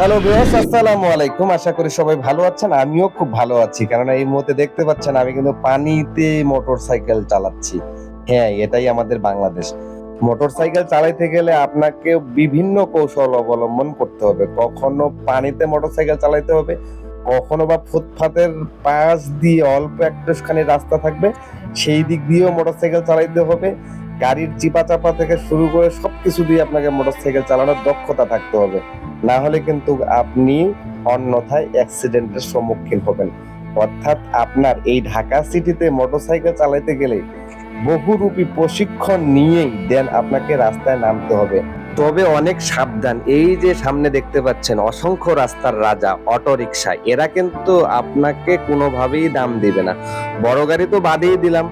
Hello viewers আসসালামু আলাইকুম। আশা করি সবাই ভালো আছেন, আমিও খুব ভালো আছি। কারণ এই মুহূর্তে দেখতে পাচ্ছেন, আমি কিন্তু পানিতে মোটর সাইকেল চালাচ্ছি। হ্যাঁ এটাই আমাদের বাংলাদেশ। মোটর সাইকেল চালাইতে গেলে আপনাকে বিভিন্ন কৌশল অবলম্বন করতে হবে। কখনো পানিতে মোটর সাইকেল চালাইতে হবে, কখনো বা ফুটপাতের পাশ দিয়ে অল্প একটুখানি রাস্তা থাকবে, সেই দিক দিয়েও মোটর সাইকেল চালাইতে হবে। গাড়ির চিপা চাপা থেকে শুরু করে সবকিছু দিয়ে আপনাকে মোটরসাইকেল চালানোর দক্ষতা থাকতে হবে। না হলে কিন্তু আপনি অন্যথায় অ্যাক্সিডেন্টের সম্মুখীন হবেন। অর্থাৎ আপনার এই ঢাকা সিটিতে মোটরসাইকেল চালাতে গেলে বহুরূপী প্রশিক্ষণ নিয়েই দেন আপনাকে রাস্তায় নামতে হবে। তবে অনেক সাবধান। এই যে সামনে দেখতে পাচ্ছেন, অসংখ্য রাস্তার রাজা অটো রিক্সা এরা কিন্তু আপনাকে কোনোভাবেই দাম দিবে না। বড় গাড়ি তো বাদেই দিলাম।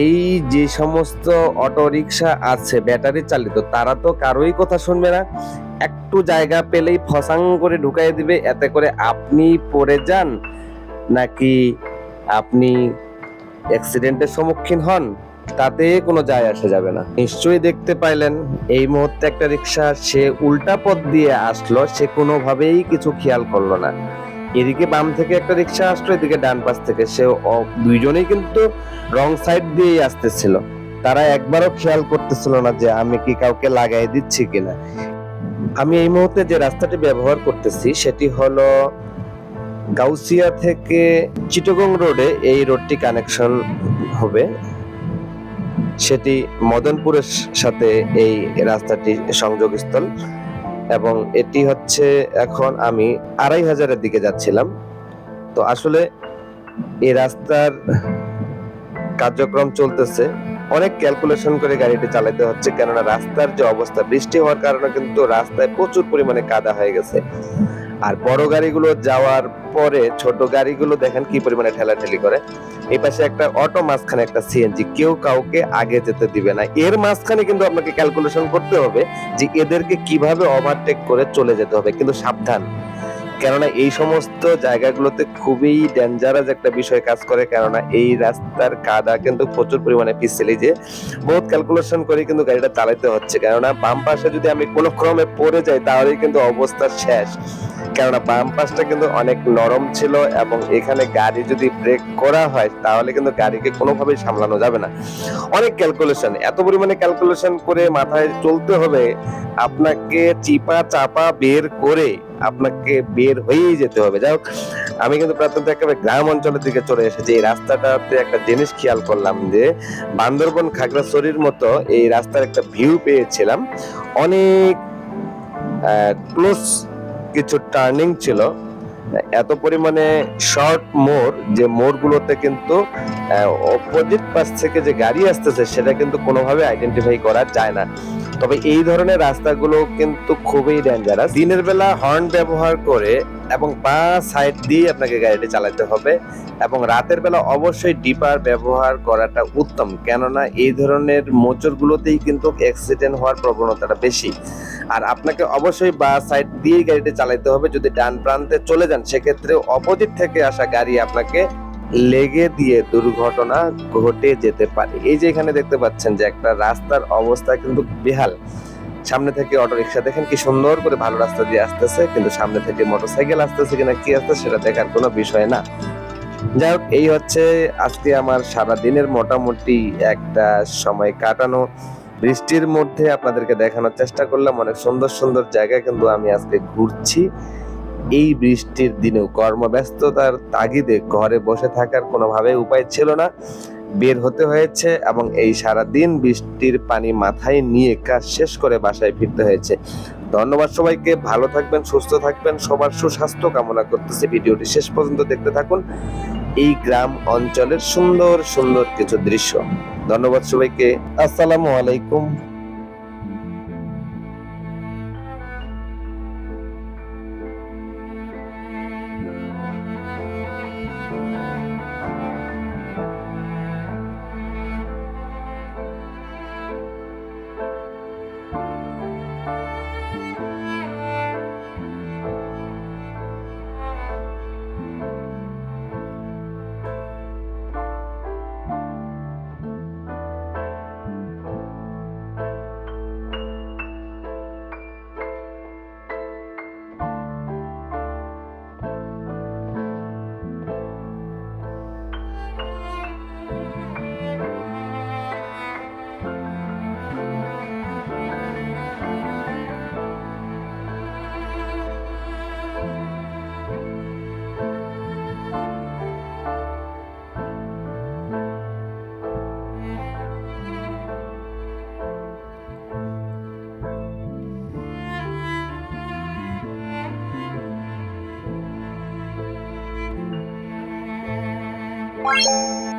এই যে সমস্ত অটো রিক্সা আছে, ব্যাটারি চালিত, তারা তো কারোই কথা শুনবে না। একটু জায়গা পেলেই ফসাং করে ঢুকাই দিবে, এতে করে আপনি পড়ে যান নাকি আপনি অ্যাক্সিডেন্টের সম্মুখীন হন, তাতে কোনো যায় আসা যাবে না। নিশ্চয়ই দেখতে পাইলেন, এই মুহূর্তে একটা রিক্সা সে উল্টা পথ দিয়ে আসলো, সে কোনোভাবেই কিছু খেয়াল করল না। এদিকে বাম থেকে একটা রিক্সা আসলো, এদিকে ডান পাশ থেকে। সে দুইজনেই কিন্তু রং সাইড দিয়েই আসতেছিল। তারা একবারও খেয়াল করতেছিল না যে আমি কি কাউকে লাগাই দিচ্ছি কিনা। আমি এই মুহূর্তে যে রাস্তাটি ব্যবহার করতেছি, সেটি হলো গাউসিয়া থেকে চিটগং রোডে এই রোডটি কানেকশন হবে। সেটি মদনপুরের সাথে এই রাস্তাটি সংযোগস্থল। এবং এটি হচ্ছে এখন আমি আড়াই হাজারের দিকে যাচ্ছিলাম। তো আসলে এই রাস্তার কার্যক্রম চলতেছে। অনেক ক্যালকুলেশন করে গাড়িটি চালাতে হচ্ছে, কেননা রাস্তার যে অবস্থা, বৃষ্টি হওয়ার কারণে কিন্তু রাস্তায় প্রচুর পরিমাণে কাদা হয়ে গেছে। আর বড় গাড়িগুলো যাওয়ার পরে ছোট গাড়িগুলো দেখেন কি পরিমাণে ঠেলাঠেলি করে। এই পাশে একটা অটো, মাঝখানে একটা সিএনজি কেউ কাউকে আগে যেতে দিবে না। এর মাঝখানে কিন্তু আপনাকে ক্যালকুলেশন করতে হবে যে এদেরকে কীভাবে ওভারটেক করে চলে যেতে হবে, কিন্তু সাবধান। কেননা এই সমস্ত জায়গাগুলোতে খুবই ডেঞ্জারাস একটা বিষয় কাজ করে, কেননা এই রাস্তার কাদা কিন্তু প্রচুর পরিমাণে পিছলে যে বহুত ক্যালকুলেশন করে কিন্তু গাড়িটা চালাতে হচ্ছে। কেননা বাম পাশে যদি আমি কোনো ক্রমে পড়ে যাই, তাহলেই কিন্তু অবস্থা শেষ। কেননা বাম কিন্তু অনেক নরম ছিল এবং এখানে গাড়ি যদি ব্রেক করা হয়, তাহলে কিন্তু গাড়িকে কোনোভাবেই সামলানো যাবে না। অনেক ক্যালকুলেশন এত পরিমাণে ক্যালকুলেশন করে মাথায় চলতে হবে, আপনাকে চিপা চাপা বের করে আপনাকে বের হয়েই যেতে হবে। যাই হোক, আমি কিন্তু প্রত্যন্ত একেবারে গ্রাম অঞ্চলের দিকে চলে এসেছি। এই রাস্তাটাতে একটা জিনিস খেয়াল করলাম যে, বান্দরবন খাগড়াছড়ির মতো এই রাস্তার একটা ভিউ পেয়েছিলাম। অনেক ক্লোজ কিছু টার্নিং ছিল। এত পরিমাণে শর্ট মোড়, যে মোড়গুলোতে কিন্তু অপোজিট পাশ থেকে যে গাড়ি আসতেছে, সেটা কিন্তু কোনোভাবে আইডেন্টিফাই করা যায় না। তবে এই ধরনের রাস্তাগুলো কিন্তু খুবই ডেঞ্জারাস দিনের বেলা হর্ন ব্যবহার করে এবং বা সাইড দিয়ে আপনাকে গাড়িটি চালাতে হবে এবং রাতের বেলা অবশ্যই ডিপার ব্যবহার করাটা উত্তম। কেননা এই ধরনের মোচরগুলোতেই কিন্তু অ্যাক্সিডেন্ট হওয়ার প্রবণতাটা বেশি। আর আপনাকে অবশ্যই বা সাইড দিয়েই গাড়িটি চালাতে হবে। যদি ডান প্রান্তে চলে যান, সেক্ষেত্রে অপোজিট থেকে আসা গাড়ি আপনাকে লেগে দিয়ে দুর্ঘটনা ঘটে যেতে পারে। এই যে এখানে দেখতে পাচ্ছেন যে একটা রাস্তার অবস্থা কিন্তু বেহাল। সামনে থেকে অটো রিক্সা দেখেন কি সুন্দর করে ভালো রাস্তা দিয়ে আসতেছে, কিন্তু সামনে থেকে মোটরসাইকেল আসতেছে কিনা, কি আসতেছে সেটা দেখার কোনো বিষয় না। যাই হোক, এই হচ্ছে আজকে আমার সারা দিনের মোটামুটি একটা সময় কাটানো। বৃষ্টির মধ্যে আপনাদেরকে দেখানোর চেষ্টা করলাম, অনেক সুন্দর সুন্দর জায়গা কিন্তু আমি আজকে ঘুরছি। এই বৃষ্টির দিনেও কর্মব্যস্ততার তাগিদে ঘরে বসে থাকার কোনোভাবে উপায় ছিল না। বের হতে হয়েছে এবং এই সারা দিন বৃষ্টির পানি মাথায় নিয়ে কাজ শেষ করে বাসায় ফিরতে হয়েছে। ধন্যবাদ সবাইকে, ভালো থাকবেন, সুস্থ থাকবেন, সবার সুস্বাস্থ্য কামনা করতেছি। ভিডিওটি শেষ পর্যন্ত দেখতে থাকুন। এই গ্রাম অঞ্চলের সুন্দর সুন্দর কিছু দৃশ্য। ধন্যবাদ সবাইকে। আসসালামু আলাইকুম। Bye.